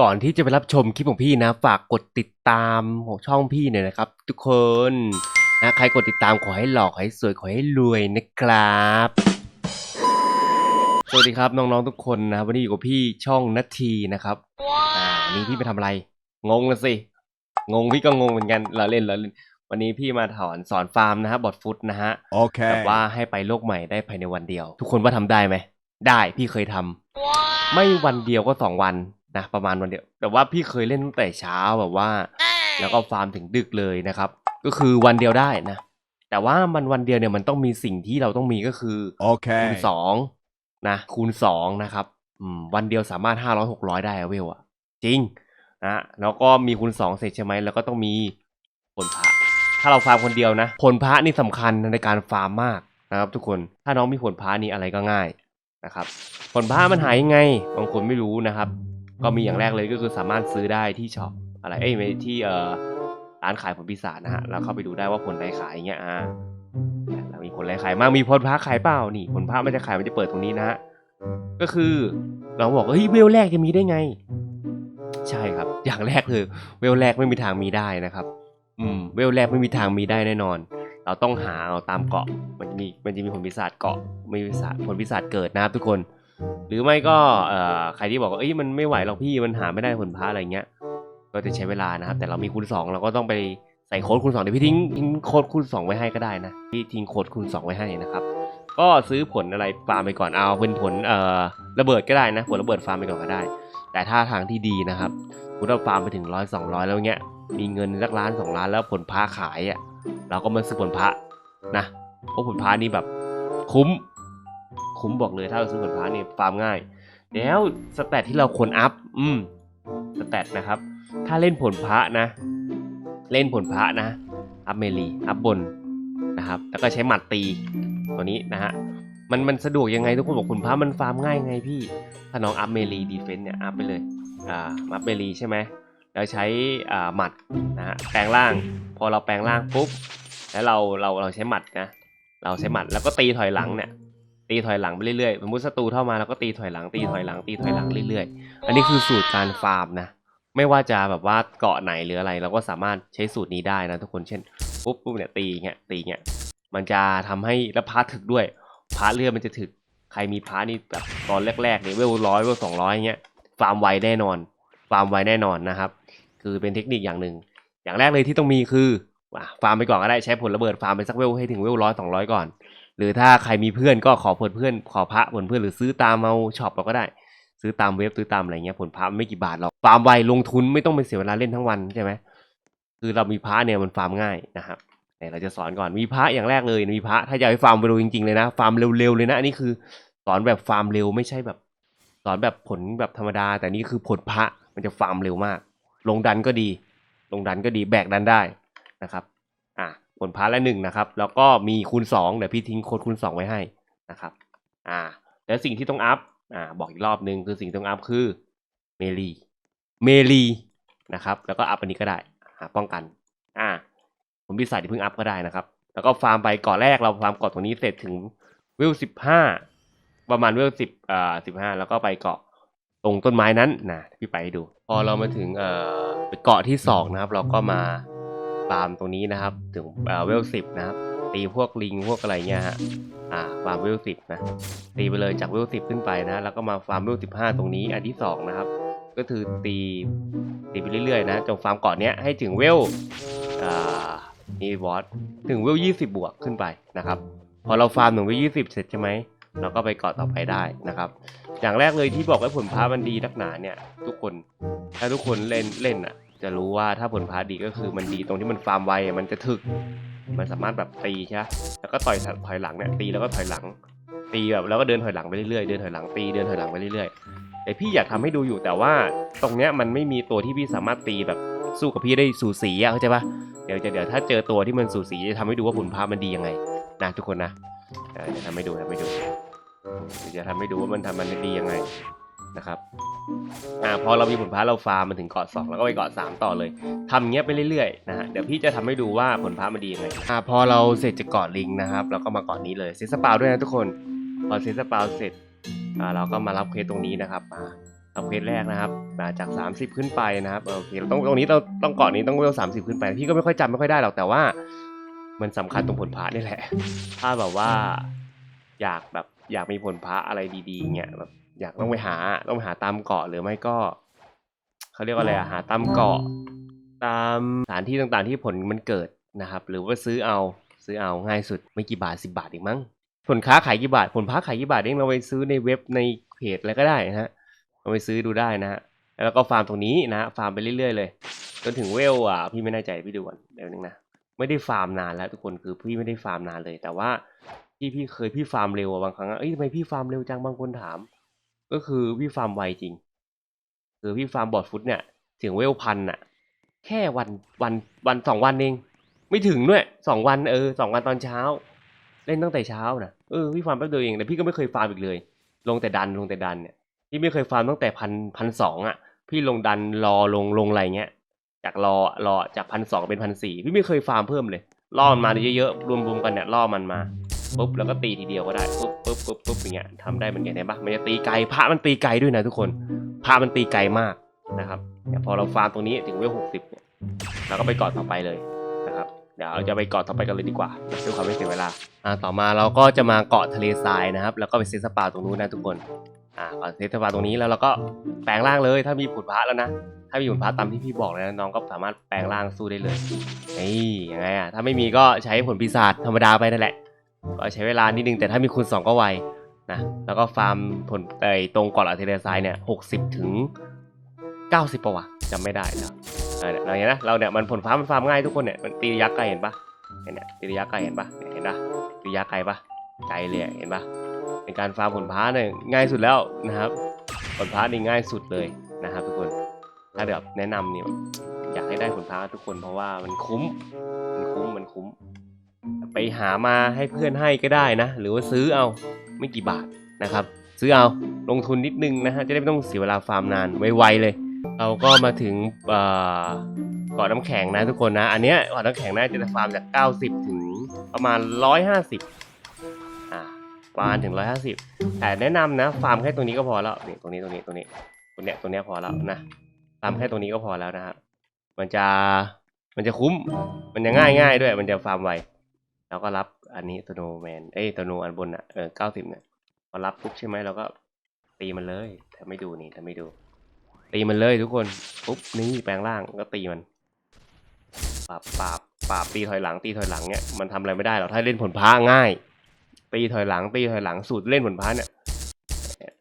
ก่อนที่จะไปรับชมคลิปของพี่นะ ฝากกดติดตามของช่องพี่หน่อยนะครับ ทุกคนนะใครกดติดตามขอให้หล่อขอให้สวยขอให้รวยนะครับ สวัสดีครับน้องๆทุกคนนะครับวันนี้อยู่กับพี่ช่องนัททีนะครับอ่าวันนี้พี่ไปทำอะไร งงละสิ งงพี่ก็งงเหมือนกันเราเล่นเราเล่น วันนี้พี่มาถอนสอนฟาร์มนะฮะบอทฟุตนะฮะ Okay. แบบว่าให้ไปโลกใหม่ได้ภายในวันเดียว ทุกคนว่าทำได้ไหม ได้พี่เคยทำไม่วันเดียวก็สองวัน นะประมาณวันเดียว แต่ว่าพี่เคยเล่นตั้งแต่เช้าแบบว่า แล้วก็ฟาร์มถึงดึกเลยนะครับ ก็คือวันเดียวได้นะ แต่ว่ามันวันเดียวเนี่ยมันต้องมีสิ่งที่เราต้องมีก็คือคู Okay. ณสองนะคูณสองนะครับอืมวันเดียวสามารถห้าร้อยหกร้อยได้อะเวลอะจริงนะแล้วก็มีคูณสองเสร็จใช่ไหมแล้วก็ต้องมีผลพระถ้าเราฟาร์มคนเดียวนะ ผลพระนี่สำคัญในการฟาร์มมากนะครับ ทุกคนถ้าน้องมีผลพระนี่อะไรก็ง่ายนะครับ ผลพระมันหายยังไงบางคนไม่รู้นะครับ ก็มีอย่างแรกเลยก็คือสามารถซื้อได้ที่ช็อปอะไรเอ้ยไม่ที่เอ่อร้านขายผลปีศาจนะฮะแล้วเข้าไปดูได้ว่าผลใดขายอย่างเงี้ยอ่าแล้วมีผลอะไรขายมางมีผลพระขายเปล่านี่ผลพระมันจะขายมันจะเปิดตรงนี้นะฮะก็คือเราบอกว่าเฮ้ยเวลแรกจะมีได้ไง ใช่ครับ อย่างแรกเลยเวลแรกไม่มีทางมีได้นะครับ อืมเวลแรกไม่มีทางมีได้แน่นอน เราต้องหาเอาตามเกาะมันจะมีมันจะมีผลพิศาจเกาะมีพิศาจผลพิศาจเกิดนะครับทุกคน หรือไม่ก็เอ่อใครที่บอกว่าเอ้ยมันไม่ไหวหรอกพี่มันหาไม่ได้ผลพระอะไรเงี้ย ก็จะใช้เวลานะครับ แต่เรามีคูณสองเราก็ต้องไปใส่โค้ดคูณสองเดี๋ยวพี่ทิ้งทิ้งโค้ดคูณสองไว้ให้ก็ได้นะพี่ทิ้งโค้ดคูณสองไว้ให้นะครับก็ซื้อผลอะไรฟาร์มไปก่อนเอาเป็นผลเอ่อระเบิดก็ได้นะ ผลระเบิดฟาร์มไปก่อนก็ได้ แต่ถ้าทางที่ดีนะครับคุณเราฟาร์มไปถึงร้อยสองร้อยแล้วเงี้ยมีเงินสักล้านสองล้านแล้วผลพระขายอะเราก็มาซื้อผลพระนะเพราะผลพระนี่แบบคุ้ม คุ้มบอกเลยถ้าเราซื้อผลพระนี่ฟาร์มง่าย แล้วสแตทที่เราควรอัพอืมสแตทนะครับ ถ้าเล่นผลพระนะ เล่นผลพระนะ อัพเมลีอัพบนนะครับ แล้วก็ใช้หมัดตีตัวนี้นะฮะมันมันสะดวกยังไงทุกคนบอกผลพระมันฟาร์มง่ายไงพี่ถ้าน้องอัพเมลีดีเฟนต์เนี่ยอัพไปเลยอ่าอัพเมลีใช่ไหมแล้วใช้อ่าหมัดนะฮะแปลงร่าง พอเราแปลงร่างปุ๊บแล้วเราเราเราใช้หมัดนะเราใช้หมัดแล้วก็ตีถอยหลังเนี่ย ตีถอยหลังไปเรื่อยๆสมมติศัตรูเข้ามาเราก็ตีถอยหลังตีถอยหลังตีถอยหลังเรื่อยๆ อันนี้คือสูตรการฟาร์มนะ ไม่ว่าจะแบบว่าเกาะไหนหรืออะไรเราก็สามารถใช้สูตรนี้ได้นะทุกคนเช่นปุ๊บปุ๊บเนี่ยตีเงี้ยตีเงี้ยมันจะทำให้แล้วพาร์ทถึกด้วยพาร์ทเลือดมันจะถึกใครมีพาร์ทนี่แบบตอนแรกๆเนี่ยเวลร้อยเวลสองร้อยเงี้ยฟาร์มไวแน่นอนฟาร์มไวแน่นอนนะครับ คือเป็นเทคนิคอย่างหนึ่งอย่างแรกเลยที่ต้องมีคืออะฟาร์มไปก่อนก็ได้ใช้ผลระเบิดฟาร์มไปสักเวลให้ถึงเวลร้อยสองร้อยก่อน หรือถ้าใครมีเพื่อนก็ขอผลเพื่อน ขอพระผลเพื่อนหรือซื้อตามเอาช็อปเราก็ได้ ซื้อตามเว็บซื้อตามอะไรเงี้ยผลพระไม่กี่บาทหรอกฟาร์มไวลงทุนไม่ต้องไปเสียเวลาเล่นทั้งวันใช่ไหมคือเรามีพระเนี่ยมันฟาร์มง่ายนะครับแต่เราจะสอนก่อนมีพระอย่างแรกเลยมีพระถ้าอยากให้ฟาร์มเร็วจริงๆเลยนะฟาร์มเร็วๆเลยนะอันนี้คือสอนแบบฟาร์มเร็วไม่ใช่แบบสอนแบบผลแบบธรรมดา แต่นี่คือผลพระมันจะฟาร์มเร็วมาก ลงดันก็ดี ลงดันก็ดีแบกดันได้นะครับ อะ ผลพาร์ทละหนึ่งนะครับ แล้วก็มีคูณสองเดี๋ยวพี่ทิ้งโค้ดคูณสองไว้ให้นะครับ อ่า แล้วสิ่งที่ต้องอัพ อ่า บอกอีกรอบหนึ่งคือสิ่งที่ต้องอัพคือเมลีเมลีนะครับ แล้วก็อัพอันนี้ก็ได้ป้องกัน อ่า ผมพิสัยที่เพิ่งอัพก็ได้นะครับ แล้วก็ฟาร์มไปเกาะแรกเราฟาร์มเกาะตรงนี้เสร็จถึงเวลสิบห้าประมาณเวลสิบอ่าสิบห้าแล้วก็ไปเกาะตรงต้นไม้นั้นนะพี่ไปให้ดู พอเรามาถึงเอ่อเกาะที่สองนะครับ เราก็มา ฟาร์มตรงนี้นะครับ ถึงเวลสิบนะครับ ตีพวกลิงพวกอะไรเงี้ยฮะอ่าฟาร์มเวลสิบนะตีไปเลยจากเวลสิบขึ้นไปนะแล้วก็มาฟาร์มเวลสิบห้าตรงนี้อันที่สองนะครับ ก็คือตีตีไปเรื่อยๆนะจนฟาร์มเกาะเนี้ยให้ถึงเวลอ่านี่วอตถึงเวลยี่สิบบวกขึ้นไปนะครับ พอเราฟาร์มถึงเวลยี่สิบเสร็จใช่ไหมเราก็ไปเกาะต่อไปได้นะครับ อย่างแรกเลยที่บอกว่าผลพามันดีนักหนาเนี่ย ทุกคนถ้าทุกคนเล่นเล่นอะ จะรู้ว่าถ้าผลพาดีก็คือมันดีตรงที่มันฟาร์มไวมันจะถึก มันสามารถแบบตีใช่ไหมแล้วก็ต่อยถอยหลังเนี่ยตีแล้วก็ถอยหลัง ตีแบบแล้วก็เดินถอยหลังไปเรื่อยๆเดินถอยหลังตีเดินถอยหลังไปเรื่อยๆแต่พี่อยากทำให้ดูอยู่แต่ว่าตรงเนี้ยมันไม่มีตัวที่พี่สามารถตีแบบสู้กับพี่ได้สูสีอะเข้าใจปะเดี๋ยวจะเดี๋ยวถ้าเจอตัวที่มันสูสีจะทำให้ดูว่าผลพามันดียังไงนะทุกคนนะจะทำให้ดูทำให้ดูจะทำให้ดูว่ามันทำมันดียังไงนะครับ อ่าพอเรามีผลพาเราฟาร์มมาถึงเกาะสองแล้วก็ไปเกาะสามต่อเลยทำเงี้ยไปเรื่อยๆนะฮะเดี๋ยวพี่จะทำให้ดูว่าผลพามันดียังไงอ่าพอเราเสร็จจากเกาะลิงนะครับเราก็มาเกาะนี้เลยเซตสปาวด้วยนะทุกคนพอเซตสปาวเสร็จอ่าเราก็มารับเควสตรงนี้นะครับอ่าเอาเพจแรกนะครับมาจาก 30 ขึ้นไปนะครับโอเคเราต้องตรงนี้เราต้องเกาะนี้ต้องเวลสามสิบขึ้นไป พี่ก็ไม่ค่อยจำไม่ค่อยได้หรอกแต่ว่า มันสำคัญตรงผลพระนี่แหละ ถ้าแบบว่าอยากแบบอยากมีผลพระอะไรดีๆเงี้ยแบบ อยากต้องไปหาต้องไปหาตามเกาะหรือไม่ก็เขาเรียกว่าอะไรอะหาตามเกาะ ตามสถานที่ต่างๆที่ผลมันเกิดนะครับ หรือว่าซื้อเอาซื้อเอาง่ายสุดไม่กี่บาทสิบาทเองมั้งผลค้าขายกี่บาท ผลพ้าขายกี่บาทเองเราไปซื้อในเว็บในเพจอะไรก็ได้นะฮะเราไปซื้อดูได้นะฮะแล้วก็ฟาร์มตรงนี้นะฮะฟาร์มไปเรื่อยๆเลยจนถึงเวลอะพี่ไม่แน่ใจพี่ดูก่อนเดี๋ยวนึงนะไม่ได้ฟาร์มนานแล้วทุกคนคือพี่ไม่ได้ฟาร์มนานเลย แต่ว่าที่พี่เคยพี่ฟาร์มเร็วอะบางครั้งอะเอ้ยทำไมพี่ฟาร์มเร็วจังบางคนถาม ก็คือพี่ฟาร์มไวจริง คือพี่ฟาร์มบอดฟุตเนี่ย ถึงเวลพันอะแค่วันวันวันสองวันเอง ไม่ถึงด้วยสองวันเออสองวันตอนเช้า เล่นตั้งแต่เช้านะเออพี่ฟาร์มแป๊บเดียวเองแต่พี่ก็ไม่เคยฟาร์มอีกเลย ลงแต่ดันลงแต่ดันเนี่ยพี่ไม่เคยฟาร์มตั้งแต่พันพันสองอะ พี่ลงดันรอลงลงอะไรเงี้ยจากรอรอจากพันสองเป็นพันสี่พี่ไม่เคยฟาร์มเพิ่มเลยล่อมันมาเยอะๆรวมๆกันเนี่ยล่อมันมา ปุ๊บแล้วก็ตีทีเดียวก็ได้ปุ๊บปุ๊บปุ๊บปุ๊บอย่างเงี้ยทำได้เหมือนกันเห็นปะมันจะตีไกลพระมันตีไกลด้วยนะทุกคนพระมันตีไกลมากนะครับเนี่ยพอเราฟาร์มตรงนี้ถึงเวลหกสิบเนี่ยเราก็ไปเกาะต่อไปเลยนะครับเดี๋ยวเราจะไปเกาะต่อไปกันเลยดีกว่าด้วยความไม่เสียเวลาอ่าต่อมาเราก็จะมาเกาะทะเลทรายนะครับ แล้วก็ไปเซตสปาตรงนู้นนะทุกคนอ่าก่อนเซตสปาตรงนี้แล้วเราก็แปลงร่างเลย ถ้ามีผุดพระแล้วนะถ้ามีผุดพระตามที่พี่บอกเลยนะน้องก็สามารถแปลงร่างสู้ได้เลยนี่ยังไงอะถ้าไม่มีก็ใช้ผลปีศาจธรรมดาไปนั่นแหละ ก็ใช้เวลานิดนึงแต่ถ้ามีคูณสองก็ไวนะแล้วก็ฟาร์มผลไอตรงเกาะทะเลทรายเนี่ยหกสิบถึงเก้าสิบปะวะจำไม่ได้นะเออเนี่ยเราเห็นะเราเนี่ยมันผลฟ้ามันฟาร์มง่ายทุกคนเนี่ยมันตีระยะไกลเห็นปะเนี่ยเนี่ยตีระยะไกลเห็นปะเห็นปะตีระยะไกลปะไกลเลยเห็นปะเป็นการฟาร์มผลพ้าเนี่ยง่ายสุดแล้วนะครับผลพ้านี่ง่ายสุดเลยนะครับทุกคนถ้าแบบแนะนำเนี่ยอยากให้ได้ผลพ้าทุกคนเพราะว่ามันคุ้มมันคุ้มมันคุ้ม ไปหามาให้เพื่อนให้ก็ได้นะ หรือว่าซื้อเอาไม่กี่บาทนะครับ ซื้อเอาลงทุนนิดนึงนะฮะจะได้ไม่ต้องเสียเวลาฟาร์มนานไวๆเลย เราก็มาถึงเกาะน้ำแข็งนะทุกคนนะอันเนี้ยเกาะน้ำแข็งน่าจะฟาร์มจาก 90 ถึงประมาณ 150อ่าประมาณถึง 150 แต่แนะนำนะฟาร์มแค่ตรงนี้ก็พอแล้วนี่ตรงนี้ตรงนี้ตรงนี้ตรงเนี้ยตรงเนี้ยพอแล้วนะฟาร์มแค่ตรงนี้ก็พอแล้วนะครับมันจะมันจะคุ้ม มันจะง่ายง่ายด้วย มันจะฟาร์มไว แล้วก็รับอันนี้สโนแมน เอ้ยสโนอันบนอะ เออ90เนี่ยพอรับปุ๊บใช่ไหมเราก็ตีมันเลย ถ้าไม่ดูนี่ถ้าไม่ดู ตีมันเลยทุกคน ปุ๊บนี่แปลงร่างก็ตีมันปราบปราบปราบตีถอยหลังตีถอยหลังเนี่ยมันทำอะไรไม่ได้หรอกถ้าเล่นผลพ้าง่าย ตีถอยหลังตีถอยหลังสูตรเล่นผลพ้าเนี่ย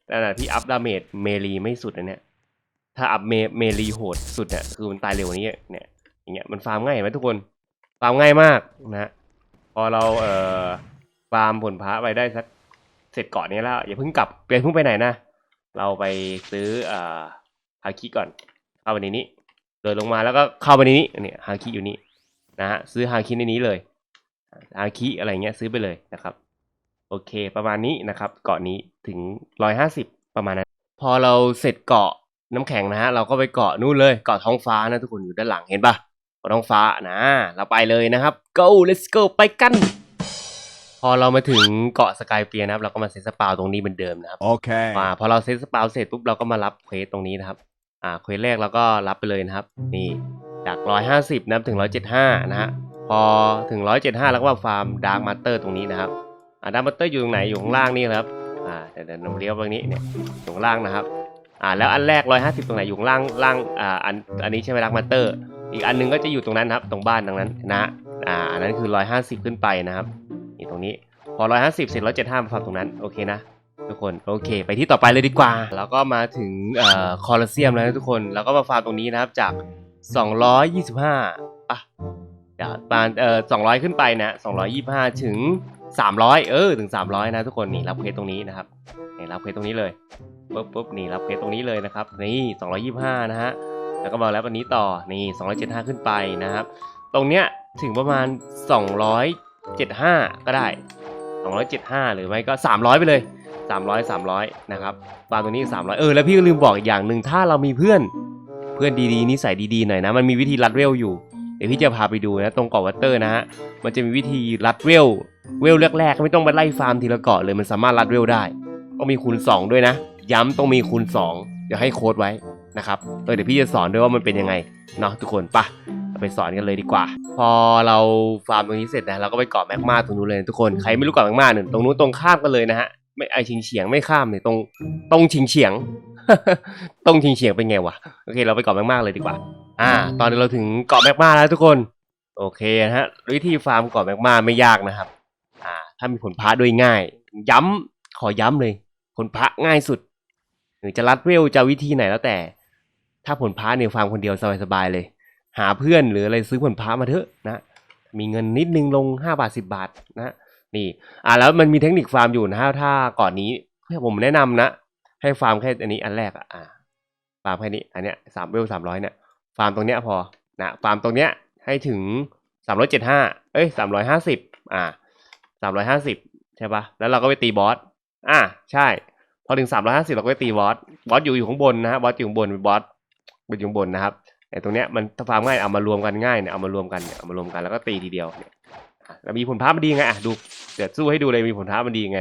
นั่นแหละที่อัพดาเมจเมลีไม่สุดนะเนี่ยถ้าอัพเมเมลีโหดสุดเนี่ยคือมันตายเร็วกว่านี้เนี่ยอย่างเงี้ยมันฟาร์มง่ายไหมทุกคนฟาร์มง่ายมากนะฮะ พอเราเอ่อฟาร์มผลพ้าไปได้สักเสร็จก่อนนี้แล้ว อย่าเพิ่งกลับอย่าเพิ่งไปไหนนะ เราไปซื้อเอ่อฮาคิก่อน เข้าไปในนี้เดินลงมาแล้วก็เข้าไปในนี้เนี่ยฮาคิอยู่นี่นะฮะซื้อฮาคิในนี้เลยฮาคิอะไรเงี้ยซื้อไปเลยนะครับ โอเค ประมาณนี้นะครับ เกาะนี้ถึงร้อยห้าสิบประมาณนั้น พอเราเสร็จเกาะน้ำแข็งนะฮะเราก็ไปเกาะนู่นเลยเกาะท้องฟ้านะทุกคนอยู่ด้านหลังเห็นปะ เกาะท้องฟ้านะ เราไปเลยนะครับ go let's go ไปกัน พอเรามาถึงเกาะสกายเปียร์นะครับ เราก็มาเซตสปาวตรงนี้เหมือนเดิมนะครับ Okay. อ่าพอเราเซตสปาวเสร็จปุ๊บเราก็มารับเควสตรงนี้นะครับ อ่าเควสแรกเราก็รับไปเลยนะครับ นี่จาก 150นะครับถึง 175 นะฮะพอถึง 175 แล้วก็มาฟาร์มดาร์กมาสเตอร์ตรงนี้นะครับอ่าดาร์กมาสเตอร์อยู่ตรงไหนอยู่ข้างล่างนี่ครับอ่าเดี๋ยวเดี๋ยวเราเลี้ยวตรงนี้เนี่ยอยู่ข้างล่างนะครับอ่าแล้วอันแรก 150 ตรงไหนอยู่ข้างล่างล่างอ่าอันอันนี้ใช่ไหมดาร์กมาสเตอร์ อีกอันหนึงก็จะอยู่ตรงนั้นครับ ตรงบ้านตรงนั้นนะอ่าอันนั้นคือ 150 ขึ้นไปนะครับนี่ตรงนี้พอ 150 เสร็จ175มาฟาร์มตรงนั้นโอเคนะทุกคนโอเค ไปที่ต่อไปเลยดีกว่า แล้วก็มาถึงเอ่อคอลเซียมแล้วนะทุกคนแล้วก็มาฟาร์มตรงนี้นะครับจาก 225อะจากปานเอ่อ200 ขึ้นไปนะ225 ถึง 300 เออถึง 300 นะทุกคนนี่รับเพจตรงนี้นะครับนี่รับเพจตรงนี้เลยปุ๊บปุ๊บนี่รับเพจตรงนี้เลยนะครับนี่225 นะฮะ แล้วก็มาแล้ววันนี้ต่อนี่275 ขึ้นไปนะครับ ตรงเนี้ยถึงประมาณ 275 ก็ได้ 275 หรือไม่ก็ 300 ไปเลย 300 300 นะครับฟาตรงนี้ 300 เออ แล้วพี่ก็ลืมบอกอีกอย่างหนึ่งถ้าเรามีเพื่อน เพื่อนดีๆนิสัยดีๆหน่อยนะ มันมีวิธีรัดเวลอยู่ เดี๋ยวพี่จะพาไปดูนะ ตรงเกาะวัตเตอร์นะฮะ มันจะมีวิธีรัดเวล เวลแรกๆ ไม่ต้องไปไล่ฟาร์มทีละเกาะเลย มันสามารถรัดเวลได้ ต้องมีคูณ 2 ด้วยนะ ย้ำต้องมีคูณ2ดี๋ยวให้โค้ดไว้ นะครับเออเดี๋ยวพี่จะสอนด้วยว่ามันเป็นยังไงเนาะทุกคนปะเราไปสอนกันเลยดีกว่า พอเราฟาร์มตรงนี้เสร็จนะเราก็ไปเกาะแมกมาตรงนู้นเลยทุกคนใครไม่รู้เกาะแมกมาเนี่ยตรงนู้นตรงข้ามกันเลยนะฮะไม่ไอชิงเฉียงไม่ข้ามเนี่ยตรงตรงชิงเฉียงตรงชิงเฉียงเป็นไงวะโอเค เราไปเกาะแมกมาเลยดีกว่า อ่า ตอนนี้เราถึงเกาะแมกมาแล้วทุกคนโอเคนะฮะวิธีฟาร์มเกาะแมกมาไม่ยากนะครับ อ่า ถ้ามีผลพระด้วยง่าย ย้ำขอย้ำเลยผลพระง่ายสุดหรือจะรัดเวลจะวิธีไหนแล้วแต่ ถ้าผลพระเนี่ยฟาร์มคนเดียวสบายๆเลย หาเพื่อนหรืออะไรซื้อผลพระมาเถอะนะมีเงินนิดนึงลงห้าบาทสิบาทนะนี่อ่าแล้วมันมีเทคนิคฟาร์มอยู่นะถ้าก่อนนี้ผมแนะนำนะ ให้ฟาร์มแค่อันนี้อันแรกอ่าฟาร์มแค่นี้อันเนี้ยสามเวลสามร้อยเนี่ยฟาร์มตรงเนี้ยพอนะฟาร์มตรงเนี้ยให้ถึงสามร้อยเจ็ดห้าเอ้ยสามร้อยห้าสิบอ่าสามร้อยห้าสิบใช่ปะแล้วเราก็ไปตีบอสอ่าใช่ พอถึงสามร้อยห้าสิบเราก็ไปตีบอสบอสอยู่อยู่ข้างบนนะฮะบอสอยู่ข้างบนเป็นบอส เป็นอยู่บนนะครับแต่ตรงเนี้ยมันถ้าฟาร์มง่ายเอามารวมกันง่ายเนี่ยเอามารวมกันเนี่ยเอามารวมกันแล้วก็ตีทีเดียวเนี่ยแล้วมีผลพามันดีไงอะดูเดี๋ยวสู้ให้ดูเลยมีผลพามันดีไง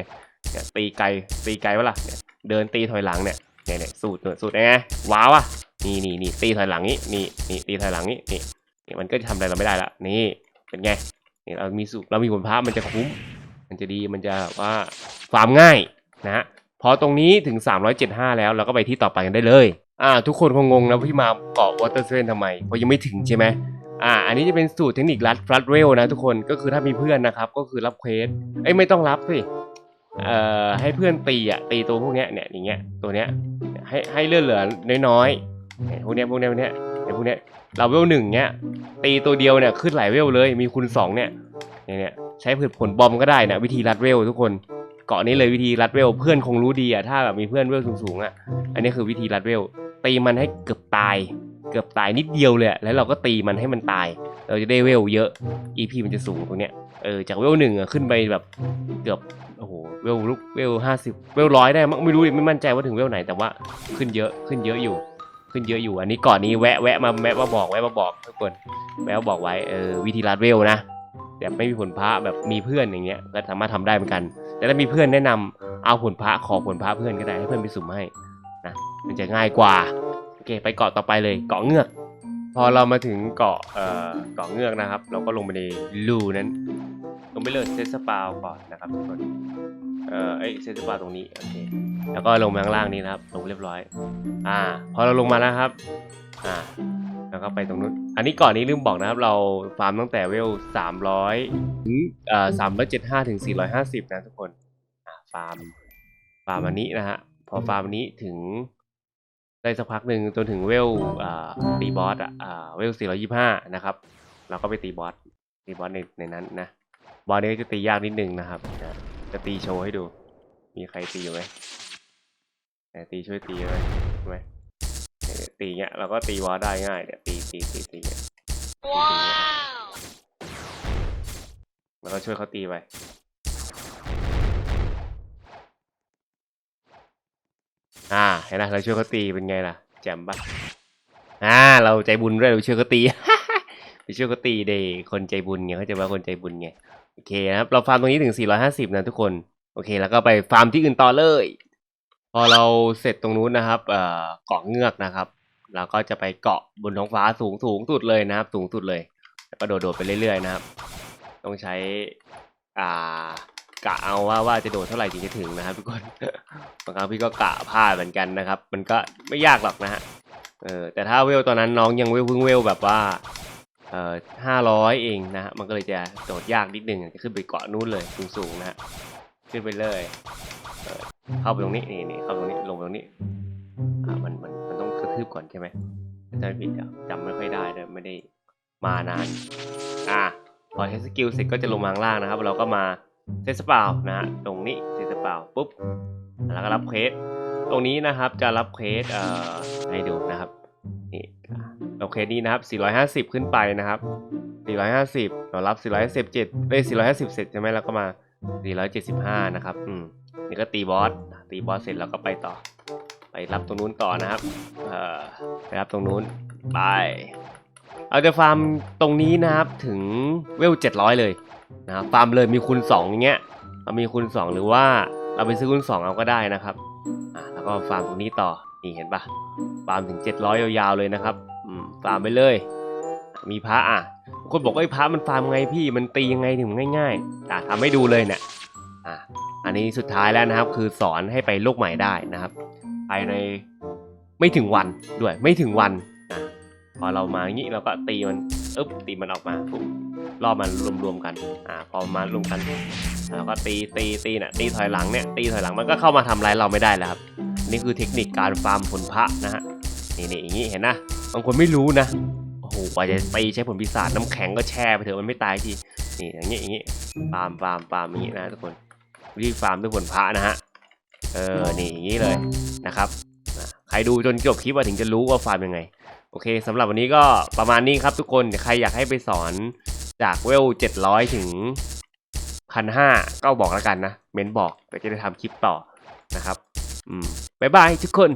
เนี่ยตีไกลตีไกลวะล่ะเนี่ยเดินตีถอยหลังเนี่ยเนี่ยเนี่ยสูตรสูตรไงว้าวอะนี่นี่นี่ตีถอยหลังนี้นี่นี่ตีถอยหลังนี้นี่นี่มันก็จะทำอะไรเราไม่ได้ละนี่เป็นไงนี่เรามีสูตรเรามีผลพามันจะคุ้ม มันจะดีมันจะว่าฟาร์มง่ายนะฮะพอตรงนี้ถึง 375 แล้วเราก็ไปที่ต่อไปกันได้เลย อ่า ทุกคนคงงงนะพี่มาเกาะวอเตอร์เซนทำไมเพราะยังไม่ถึงใช่ไหมอ่า อันนี้จะเป็นสูตรเทคนิครัดฟลัดเรลนะทุกคนก็คือถ้ามีเพื่อนนะครับ ก็คือรับเควสเอ้ยไม่ต้องรับสิเอ่อให้เพื่อนตีอะตีตัวพวกเนี้ยเนี่ยอย่างเงี้ยตัวเนี้ยให้ให้เลือดเหลือน้อยๆเนี่ยพวกเนี้ยพวกเนี้ยพวกเนี้ยเนี่ยพวกเนี้ยเราเวลหนึ่งเนี้ยตีตัวเดียวเนี่ยขึ้นหลายเวลเลยมีคูณสองเนี่ยเนี่ยเนี่ยใช้ผลผลบอมก็ได้นะวิธีรัดเวลทุกคนเกาะนี้เลยวิธีรัดเวลเพื่อนคงรู้ดีอะถ้าแบบมีเพื่อนเวลสูงๆอะอันนี้คือวิธีรัดเวล ตีมันให้เกือบตาย เกือบตายนิดเดียวเลยแล้วเราก็ตีมันให้มันตาย เราจะได้เวลเยอะ EP มันจะสูงตรงเนี้ยเออจากเวลหนึ่งอะขึ้นไปแบบเกือบโอ้โหเวลลุกเวลห้าสิบเวลร้อยได้มั้งไม่รู้ไม่มั่นใจว่าถึงเวลไหนแต่ว่าขึ้นเยอะขึ้นเยอะอยู่ ขึ้นเยอะอยู่ อันนี้ก่อนนี้แวะแวะมาแวะมาบอกแวะมาบอกทุกคนแวะมาบอกไว้เออวิธีรัดเวลนะแบบไม่มีผลพระแบบมีเพื่อนอย่างเงี้ยก็สามารถทำได้เหมือนกัน แต่ถ้ามีเพื่อนแนะนำเอาผลพระขอผลพระเพื่อนก็ได้ให้เพื่อนไปสุ่มให้ มันจะง่ายกว่าโอเคไปเกาะต่อไปเลยเกาะเงือก พอเรามาถึงเกาะเอ่อเกาะเงือกนะครับ เราก็ลงไปในรูนั้น ลงไปเลยเซสปาวก่อนนะครับทุกคนเอ่อเอ้ยเซตสปาตรงนี้โอเคแล้วก็ลงมาข้างล่างนี้นะครับ ลงเรียบร้อย อ่า พอเราลงมาแล้วครับ อ่า แล้วก็ไปตรงนู้น อันนี้ก่อนนี้ลืมบอกนะครับ เราฟาร์มตั้งแต่เวลสามร้อยถึงเอ่อสามร้อยเจ็ดห้าถึงสี่ร้อยห้าสิบนะทุกคน อ่า ฟาร์ม ฟาร์มอันนี้นะฮะ พอฟาร์มอันนี้ถึง ได้สักพักหนึ่งจนถึงเวลอ่าตีบอสอะอ่าเวลสี่ร้อยี่ห้านะครับ เราก็ไปตีบอสตีบอสในในนั้นนะ บอสนี้จะตียากนิดนึงนะครับนะจะตีโชว์ให้ดู มีใครตีอยู่ไหมไหนตีช่วยตีไหมไหมเนี่ยตีเงี้ยเราก็ตีวอลได้ง่ายเนี่ยตีตีตีตีเงี้ยตีตีเงี้ยแล้วก็ช่วยเขาตีไป อ่าเห็นไหมเราช่วยเขาตีเป็นไงล่ะแจ่มปะอ่า เราใจบุญด้วยเราช่วยเขาตีไปช่วยเขาตีเดย์คนใจบุญไงเขาจะว่าคนใจบุญไงโอเคนะครับเราฟาร์มตรงนี้ถึง 450 นะทุกคนโอเค แล้วก็ไปฟาร์มที่อื่นต่อเลย พอเราเสร็จตรงนู้นนะครับเอ่อเกาะเงือกนะครับเราก็จะไปเกาะบนท้องฟ้าสูงสูงสุดเลยนะครับ สูงสุดเลยแล้วก็โดดโดดไปเรื่อยๆนะครับ ต้องใช้อ่า กะเอาว่าว่าจะโดดเท่าไหร่ถึงจะถึงนะครับทุกคนบางครั้งพี่ก็กะพลาดเหมือนกันนะครับ มันก็ไม่ยากหรอกนะฮะเออแต่ถ้าเวลตอนนั้นน้องยังเวลเพิ่งเวลแบบว่าเอ่อห้าร้อยเองนะฮะมันก็เลยจะโดดยากนิดนึงจะขึ้นไปเกาะนู้นเลยสูงๆนะฮะขึ้นไปเลยเข้าไปตรงนี้นี่นี่เข้าตรงนี้ลงไปตรงนี้อ่ามันมันมันต้องกระทืบก่อนใช่ไหมจำไม่ผิดอะจำไม่ค่อยได้เลยไม่ได้มานาน อ่าพอใช้สกิลเสร็จก็จะลงมาข้างล่างนะครับ เราก็มา เซตสปาวนะฮะตรงนี้เซตสปาวปุ๊บแล้วก็รับเควสตรงนี้นะครับจะรับเควสเอ่อให้ดูนะครับนี่เราเควสนี้นะครับ 450 ขึ้นไปนะครับ 450 เรารับ417เอ้ย450 เสร็จใช่ไหมแล้วก็มา 475 นะครับอืมนี่ก็ตีบอสตีบอสเสร็จแล้วก็ไปต่อ ไปรับตรงนู้นต่อนะครับเอ่อไปรับตรงนู้นไปเอาจะฟาร์มตรงนี้นะครับถึงเวล700 เลย นะครับฟาร์มเลยมีคูณ2อย่างเงี้ยเรามีคูณ 2 หรือว่าเราไปซื้อคูณ2เอาก็ได้นะครับอ่าแล้วก็ฟาร์มตรงนี้ต่อนี่เห็นปะฟาร์มถึงเจ็ดร้อยยาวๆเลยนะครับอืมฟาร์มไปเลย มีพระอะคนบอกว่าไอ้พระมันฟาร์มไงพี่มันตียังไงถึงง่ายๆอะทำให้ดูเลยเนี่ยอะอันนี้สุดท้ายแล้วนะครับ คือสอนให้ไปโลกใหม่ได้นะครับ ภายในไม่ถึงวันด้วยไม่ถึงวัน พอเรามาอย่างนี้เราก็ตีมันอึ๊บตีมันออกมาปุ๊บรอบมันรวมๆกันอ่าพอมารวมกันเราก็ตีตีตีน่ะตีถอยหลังเนี่ยตีถอยหลังมันก็เข้ามาทำร้ายเราไม่ได้แล้วครับนี่คือเทคนิคการฟาร์มผลพระนะฮะนี่นี่อย่างนี้เห็นนะบางคนไม่รู้นะโอ้โหกว่าจะตีใช้ผลปีศาจน้ำแข็งก็แช่ไปเถอะมันไม่ตายทีนี่อย่างนี้อย่างนี้ฟาร์มฟาร์มฟาร์มอย่างนี้นะทุกคนวิธีฟาร์มด้วยผลพระนะฮะเออนี่อย่างนี้เลยนะครับใครดูจนจบคลิปมาถึงจะรู้ว่าฟาร์มยังไง โอเคสำหรับวันนี้ก็ประมาณนี้ครับทุกคนเดี๋ยวใครอยากให้ไปสอนจากเวล700ถึงพันห้าก็บอกแล้วกันนะ เม้นบอกเดี๋ยวจะได้ทำคลิปต่อนะครับ อืมบายบายทุกคน